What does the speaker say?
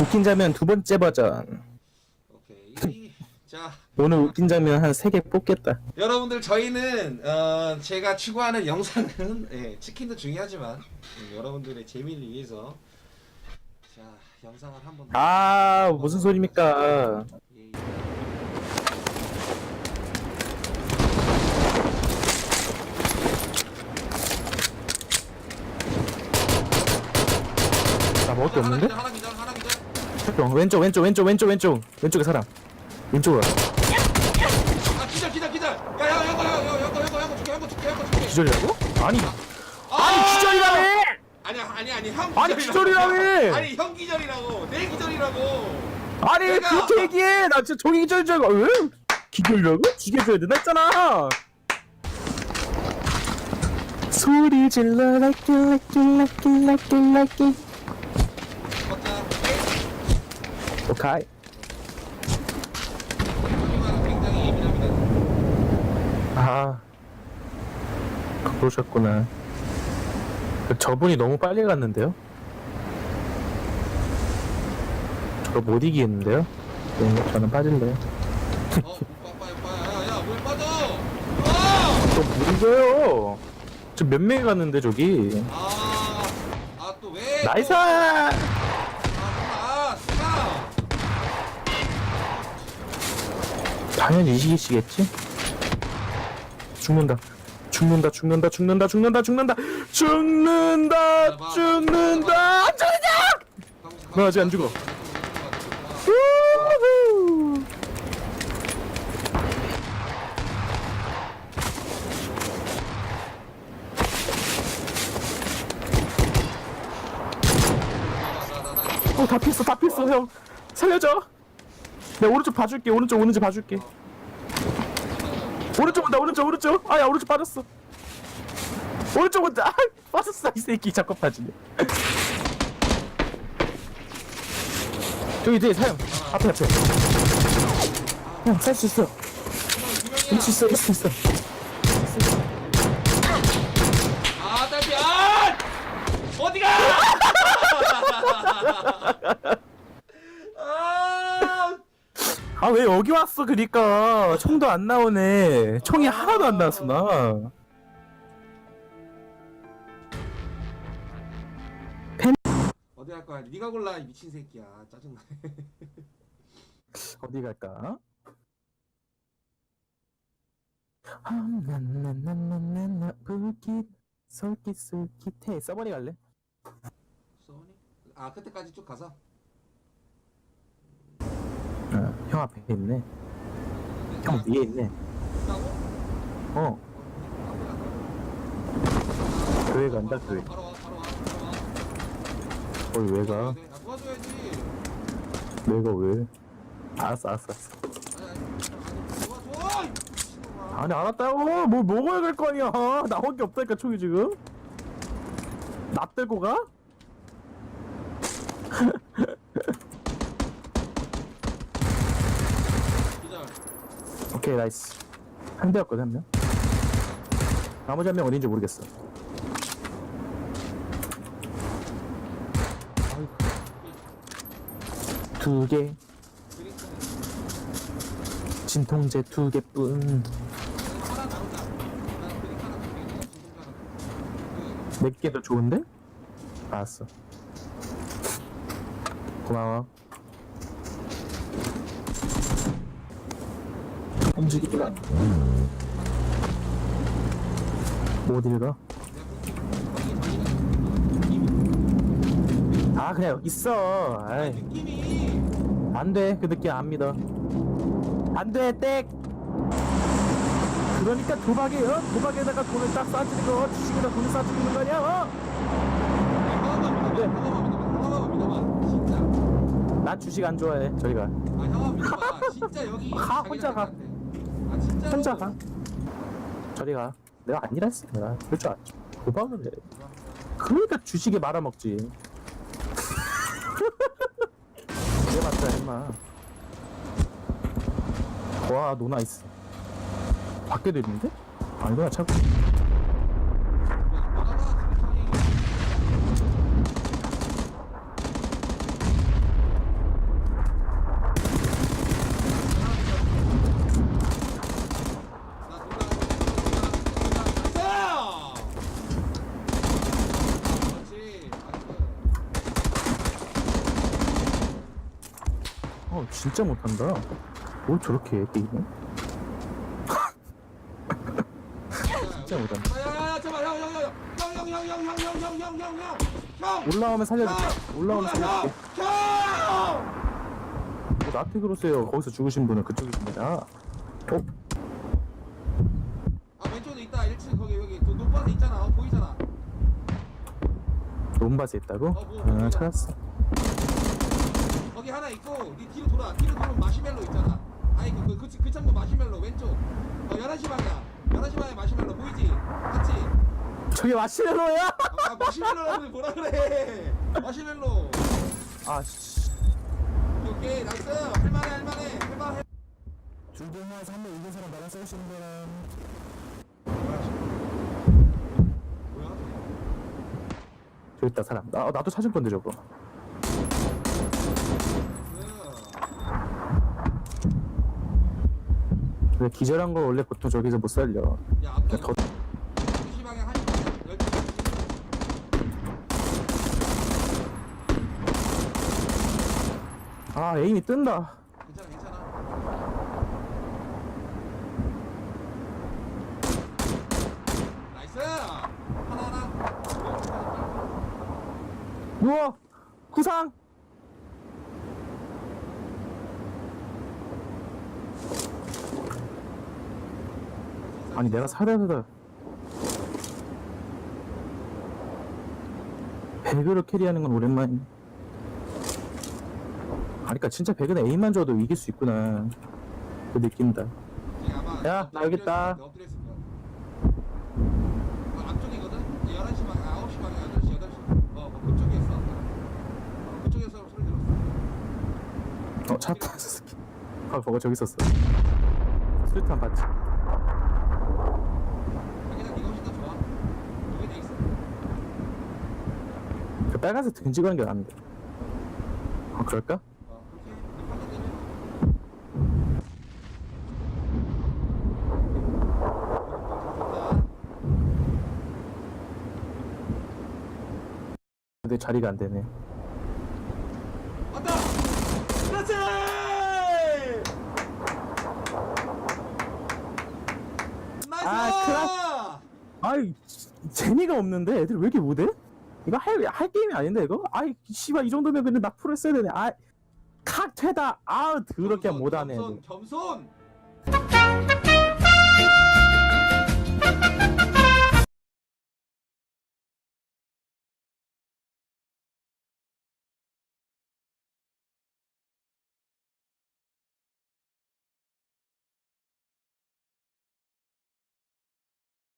웃긴 장면 두 번째 버전. 오케이. 자, 오늘 웃긴 장면 한 세 개 뽑겠다. 여러분들 저희는 어, 제가 추구하는 영상은 예, 치킨도 중요하지만 음, 여러분들의 재미를 위해서 자 영상을 한번 아 무슨 소리입니까? 예, 예. 나 먹을 게 없는데? 하나 기절 하나 기 절 형, 왼쪽 왼쪽 왼쪽 왼쪽 왼쪽 왼쪽에 사람. 왼쪽으로. 가. 아 기절 기절 기절 야야 형거 형거 형거 형거 형거 줄게 형거 줄게 형거 줄게 기절이라고? 아니 아! 아니 기절이라며! 아니야 아니 아니 형 아니, 기절이라고. 기절이라며! 아니 형 기절이라고 내 기절이라고 아니 내가- 그렇게 얘기해! 나 진짜 종이 기절 줄 알고 왜? 기절이라고? 죽여줘야 된다 했잖아! 소리 질러 like it like it like it like it like it 맞다 오카이 아 그러셨구나 저분이 너무 빨리 갔는데요? 저거 못 이기겠는데요? 네, 저는 빠질래요 어 빠빠야 빠야 야 왜 빠져 아! 저못 이겨요 저 몇 명이 갔는데 저기 아, 아 또 왜? 나이스! 당연히 이기시겠지? 죽는다. 죽는다, 죽는다, 죽는다, 죽는다, 죽는다, 죽는다, 죽는다, 죽는다! 너 아직 안 죽어. 우후! 어, 다 피했어, 다 피했어, 형. 살려줘. 내 오른쪽 봐줄게, 오른쪽 오는지 봐줄게. 오른쪽 온다, 오른쪽, 오른쪽. 아, 야, 오른쪽 빠졌어. 오른쪽 온다. 아, 빠졌어, 이 새끼. 자꾸 빠지네. 저기 뒤에 사형. 앞에, 앞에. 형, 살수 있어. 할수 있어, 할수 있어. 아, 딸피. 아! 어디가? 아! 아, 왜 여기 왔어, 그니까. 총도 안 나오네. 총이 하나도 안 나왔어, 나. 어디 갈 거야? 네가 골라, 이 미친 새끼야. 짜증나. 어디 갈까? 아, 나나나나나나 불빛 솔깃 솔깃해 써버리 갈래? 소니? 아, 그때까지 쭉 가서. 어, 형 앞에 있네 형 위에 있네? 어 교회 간다 교회 바로 왜 가? 왜가 왜? 알았어 알았어 알았어 아니, 아니, 아니, 도와줘! 이 미친놈아. 아니 알았다고 뭐 먹어야 될 거 아니야 나밖에 없다니까 총이 지금 나 들고 가? 오케이 나이스. 한 대였거든 한명? 나머지 한 명 어딘지 모르겠어. 두개. 진통제 두 개뿐. 몇 개 더 좋은데? 알았어. 고마워 움직이지 마 어딜 가? 아 그냥 있어. 아이. 느낌이 안 돼. 그 느낌 안 믿어. 안돼 땡! 그러니까 도박이에요 도박에다가 돈을 딱 싸주는 거 주식에다 돈을 싸주는 거 아니야 어? 하나만 믿어봐 하나만 믿어봐 하나만 믿어봐 진짜 난 주식 안 좋아해 저리 가. 아 형아 믿어봐. 진짜 여기 가, 자기 혼자 가. 사람한테. 혼자 가. 저리 가. 내가 아니라 했어 내가 그럴 줄 알지. 도박을 해? 그러니까 주식에 말아먹지. 그래 맞다 임마. 와 노나이스 밖에도 있는데? 아니구나 차고 어, 진짜 못한다. 뭘 저렇게 해, 게임을? 진짜 못한다. 야야야 잠깐 형형형형형형형형형형형 올라오면 살려줄게. 올라오면 살려줄게. 형! 뭐 나한테 그러세요. 거기서 죽으신 분은 그쪽이십니다. 어? 아 왼쪽에 있다 1층 거기 여기 그 높아서 있잖아 어, 보이잖아 논밭에 있다고? 뭐, 뭐, 아, 뭐야. 찾았어. 있고 네 뒤로 돌아 뒤로 돌면 마시멜로 있잖아 아니 그, 그, 그, 그 창문 마시멜로 왼쪽 어 11시 방향 11시 방향 마시멜로 보이지? 맞지? 저게 마시멜로야? 아, 아 마시멜로라고 뭐라 그래 마시멜로 아, 씨. 오케이, 오케이 나이스 할만해 할만해 할만해 줄동화에서 한번 이긴 사람 나랑 싸우시는 뭐야 저기 있다, 사람. 나, 나도 찾을 건데, 저거. 근데 기절한 거 원래 보통 저기서 못 살려. 야 앞에 더- 12시 방향 1시 방향 12시 아, 에임이 뜬다. 괜찮아 괜찮아 나이스 하나 하나 우와! 구상! 아니, 내가 살아서 배그를 캐리하는 건 오랜만이네. 아니, 그니까 진짜 배그는 에임만 줘도 이길 수 있구나. 그 느낌이다. 야, 나 여기 있다. 어, 앞쪽이거든? 11시 방향, 9시 방향, 8시, 8시. 어, 뭐. 어, 그쪽에서 소리 들었어. 어, 차. 아, 저거 저기 있었어. 수류탄 봤지? 자기장 네가 훨씬 더 좋아. 여기 돼 있어. 그 빨간색 등지고 하는 게 나은데. 어, 그럴까? 근데 자리가 안 되네. 왔다! 그렇지! 나이스! 아, 아이, 재미가 없는데? 애들 왜 이렇게 못해? 이거 할, 할 게임이 아닌데, 이거? 아이, 씨발, 이 정도면 근데 나 프로 했어야 되네. 아, 칵, 퇴다. 아, 더럽게 겸손, 못하네. 겸손, 겸손!